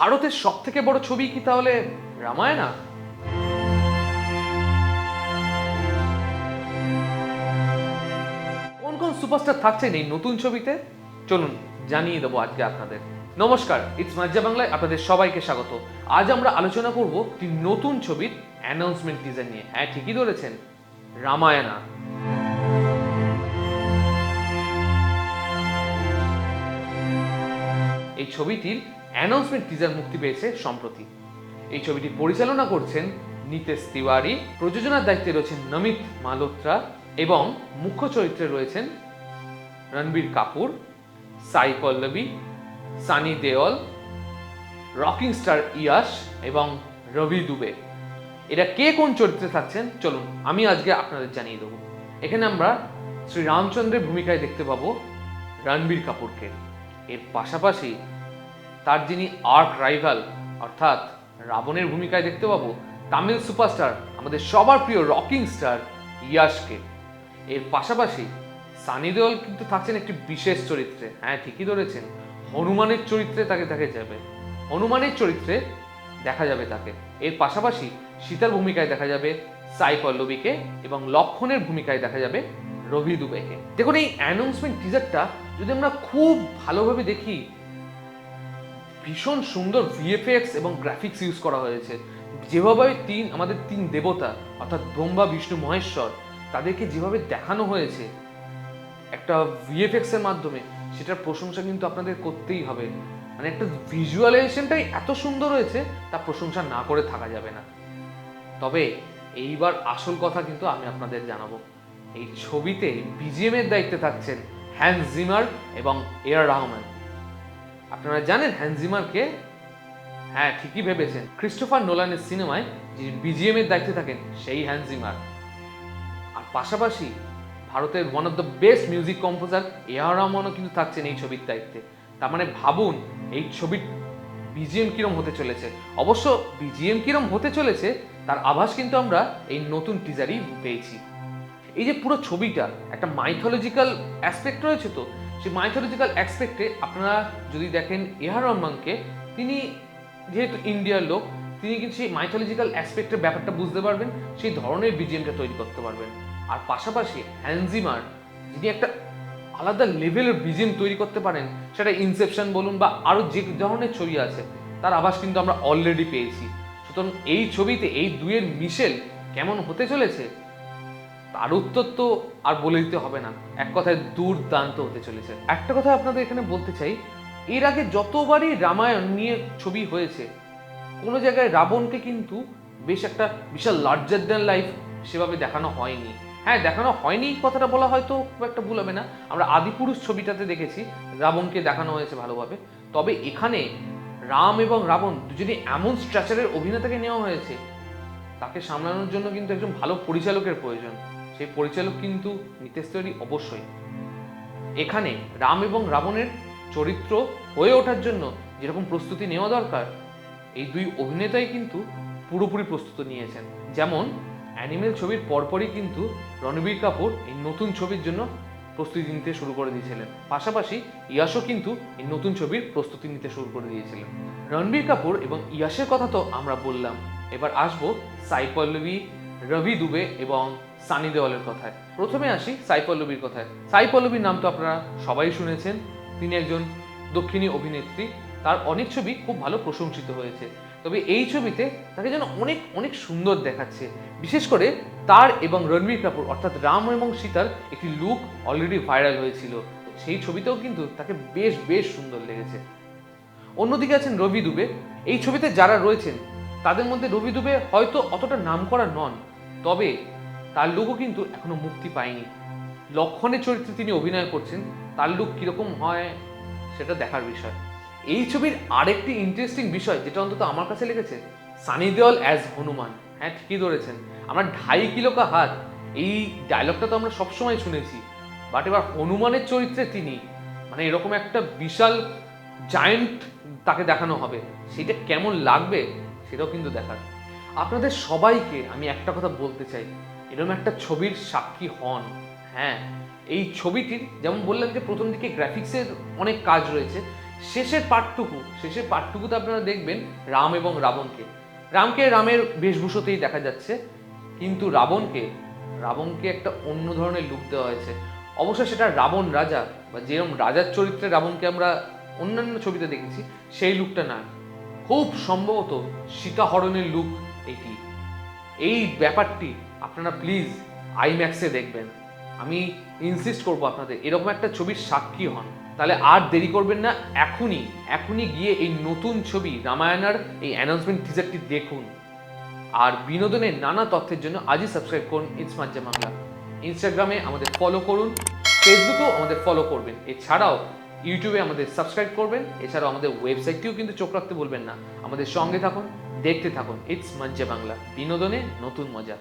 ভারতের সব থেকে বড় ছবি কি তাহলে রামায়ণা? কোন কোন সুপারস্টার থাকছেন এই নতুন ছবিতে? চলুন, জানিয়ে দেবো আজকে আপনাদের। নমস্কার, ইটস মাজ্জা বাংলায় আপনাদের সবাইকে স্বাগত। আজ আমরা আলোচনা করব একটি নতুন ছবির অ্যানাউন্সমেন্ট টিজার নিয়ে। হ্যাঁ ঠিকই ধরেছেন, রামায়ণা। এই ছবিটির অ্যানাউন্সমেন্ট টিজার মুক্তি পেয়েছে সম্প্রতি। এই ছবিটি পরিচালনা করছেন নিতেশ তিওয়ারি, প্রযোজনার দায়িত্বে রয়েছেন নমিত মালহোত্রা এবং মুখ্য চরিত্রে রয়েছেন রণবীর কাপুর, সাই পল্লবী, সানি দেওল, রকিং স্টার ইয়াশ এবং রবি দুবে। এরা কে কোন চরিত্রে থাকছেন? চলুন, আমি আজকে আপনাদের জানিয়ে দেবো। এখানে আমরা শ্রী রামচন্দ্রের ভূমিকায় দেখতে পাবো রণবীর কাপুরকে। এর পাশাপাশি তার যিনি আর্ক রাইভাল অর্থাৎ রাবণের ভূমিকায় দেখতে পাবো, তামিল সুপারস্টার আমাদের সবার প্রিয় রকিং স্টার ইয়াশকে। এর পাশাপাশি সানি দেওল কিন্তু থাকছেন একটি বিশেষ চরিত্রে। হ্যাঁ ঠিকই ধরেছেন। হনুমানের চরিত্রে তাকে দেখা যাবে। হনুমানের চরিত্রে দেখা যাবে তাকে। এর পাশাপাশি সীতার ভূমিকায় দেখা যাবে সাই পল্লবীকে এবং লক্ষণের ভূমিকায় দেখা যাবে রবি দুবেকে। দেখুন, এই অ্যানাউন্সমেন্ট টিজারটা যদি আমরা খুব ভালোভাবে দেখি ভীষণ সুন্দর ভিএফএক্স এবং গ্রাফিক্স ইউজ করা হয়েছে। যেভাবে তিন আমাদের তিন দেবতা, অর্থাৎ ব্রহ্মা, বিষ্ণু, মহেশ্বর, তাদেরকে যেভাবে দেখানো হয়েছে একটা ভিএফএক্স এর মাধ্যমে, সেটার প্রশংসা কিন্তু আপনাদের করতেই হবে। মানে একটা ভিজুয়ালাইজেশনটাই এত সুন্দর হয়েছে, তা প্রশংসা না করে থাকা যাবে না। তবে এইবার আসল কথা কিন্তু আমি আপনাদের জানাব। এই ছবিতে বিজিএম এর দায়িত্বে থাকছেন হ্যান্স জিমার এবং এয়ার রহমান আপনারা জানেন হ্যানজিমারকে? হ্যাঁ ঠিকই ভেবেছেন। ক্রিস্টোফার নোলানের সিনেমায় যিনি বিজিএম এর দায়িত্বে থাকেন, সেই হ্যানজিমার। আর পাশাপাশি ভারতের one of the best music composer A R রহমানও কিন্তু থাকছেন এই ছবির দায়িত্বে। তার মানে ভাবুন, এই ছবির বিজিএম কিরম হতে চলেছে? অবশ্য বিজিএম কিরম হতে চলেছে, তার আভাস কিন্তু আমরা এই নতুন টিজারই পেয়েছি। এই যে পুরো ছবিটা, একটা মাইথোলজিক্যাল অ্যাসপেক্ট রয়েছে তো সেই মাইথোলজিক্যাল অ্যাসপেক্টে আপনারা যদি দেখেন এহার রহমানকে তিনি যেহেতু ইন্ডিয়ার লোক, তিনি কিন্তু সেই মাইথোলজিক্যাল অ্যাসপেক্টের ব্যাপারটা বুঝতে পারবেন, সেই ধরনের বিজিএমটা তৈরি করতে পারবেন। আর পাশাপাশি হ্যানজিমার যিনি একটা আলাদা লেভেলের বিজিএম তৈরি করতে পারেন, সেটা ইনসেপশন বলুন বা আরও যে ধরনের ছবি আছে, তার আভাস কিন্তু আমরা অলরেডি পেয়েছি। সুতরাং এই ছবিতে, এই দুয়ের মিশেল কেমন হতে চলেছে তার উত্তর তো আর বলে দিতে হবে না। এক কথায় দুর্দান্ত হতে চলেছে। একটা কথা আপনাদের এখানে বলতে চাই, এর আগে যতবারই রামায়ণ নিয়ে ছবি হয়েছে, কোনো জায়গায় রাবণকে কিন্তু বেশ একটা বিশাল লার্জার দ্যান লাইফ সেভাবে দেখানো হয়নি। হ্যাঁ দেখানো হয়নি কথাটা বলা হয়তো খুব একটা ভুল হবে না। আমরা আদিপুরুষ ছবিটাতে দেখেছি, রাবণকে দেখানো হয়েছে ভালোভাবে। তবে এখানে রাম এবং রাবণ দুজনে এমন স্ট্রাকচারের অভিনেতাকে নেওয়া হয়েছে, তাকে সামলানোর জন্য কিন্তু একজন ভালো পরিচালকের প্রয়োজন। সেই পরিচালক কিন্তু নিতেশ তিওয়ারি অবশ্যই। এখানে রাম এবং রাবণের চরিত্র হয়ে ওঠার জন্য যেরকম প্রস্তুতি নেওয়া দরকার, এই দুই অভিনেতাই কিন্তু পুরোপুরি প্রস্তুত নিয়েছেন। যেমন অ্যানিমেল ছবির পরপরই কিন্তু রণবীর কাপুর এই নতুন ছবির জন্য প্রস্তুতি নিতে শুরু করে দিয়েছিলেন। পাশাপাশি ইয়াশও কিন্তু এই নতুন ছবির প্রস্তুতি নিতে শুরু করে দিয়েছিলেন। রণবীর কাপুর এবং ইয়াশের কথা তো আমরা বললাম। এবার আসব সাই পল্লবী রবি দুবে এবং সানি দেওয়ালের কথায়। প্রথমে আসি সাই পল্লবীর কথায়। সাই পল্লবীর নাম তো আপনারা সবাই শুনেছেন। তিনি একজন দক্ষিণী অভিনেত্রী। তার অনেক ছবি খুব ভালো প্রশংসিত হয়েছে। তবে এই ছবিতে তাকে যেন অনেক অনেক সুন্দর দেখাচ্ছে। বিশেষ করে তার এবং রণবীর কাপুর, অর্থাৎ রাম এবং সীতার একটি লুক অলরেডি ভাইরাল হয়েছিল। সেই ছবিতেও কিন্তু তাকে বেশ বেশ সুন্দর লেগেছে। অন্যদিকে আছেন রবি দুবে। এই ছবিতে যারা রয়েছেন, তাদের মধ্যে রবি দুবে হয়তো অতটা নাম করা নন। তবে তার লুকও কিন্তু এখনও মুক্তি পায়নি। লক্ষণের চরিত্রে তিনি অভিনয় করছেন তার লুক কীরকম হয় সেটা দেখার বিষয়। এই ছবির আরেকটি ইন্টারেস্টিং বিষয় যেটা অন্তত আমার কাছে লেগেছে, সানি দেওয়াল অ্যাজ হনুমান। হ্যাঁ ঠিকই ধরেছেন। আমরা ঢাই কিলো কা হাত, এই ডায়লগটা তো আমরা সবসময় শুনেছি। বাট এবার হনুমানের চরিত্রে তিনি মানে এরকম একটা বিশাল জায়েন্ট তাকে দেখানো হবে। সেটা কেমন লাগবে, সেটাও কিন্তু দেখার। আপনাদের সবাইকে আমি একটা কথা বলতে চাই। এরকম একটা ছবির সাক্ষী হন। হ্যাঁ এই ছবিটির যেমন বললাম যে প্রথম দিকে গ্রাফিক্সের অনেক কাজ রয়েছে, শেষের পার্টটুকু শেষের পার্টটুকুতে আপনারা দেখবেন রাম এবং রাবণকে। রামকে রামের বেশভূষতেই দেখা যাচ্ছে, কিন্তু রাবণকে রাবণকে একটা অন্য ধরনের লুক দেওয়া হয়েছে। অবশ্য সেটা রাবণ রাজা, বা যেরকম রাজার চরিত্রে রাবণকে আমরা অন্যান্য ছবিতে দেখেছি, সেই লুকটা না। খুব সম্ভবত সীতাহরণের লুক এটি। এই ব্যাপারটি আপনারা প্লিজ আইম্যাক্সে দেখবেন। আমি ইনসিস্ট করব আপনাদের, এরকম একটা ছবির সাক্ষী হন। তাহলে আর দেরি করবেন না, এখনই এখনই গিয়ে এই নতুন ছবি রামায়ণার এই অ্যানাউন্সমেন্ট টিজারটি দেখুন। আর বিনোদনের নানা তথ্যের জন্য আজই সাবস্ক্রাইব করুন ইটস মাজ্জা ইনস্টাগ্রামে আমাদের ফলো করুন ফেসবুকেও আমাদের ফলো করবেন। এছাড়াও ইউটিউবে আমাদের সাবস্ক্রাইব করবেন, এছাড়াও আমাদের ওয়েবসাইটটিও কিন্তু চোখ রাখতে বলবেন না। আমাদের সঙ্গে থাকুন দেখতে থাকুন। ইটস মজ্জা বাংলা বিনোদনে নতুন মজা।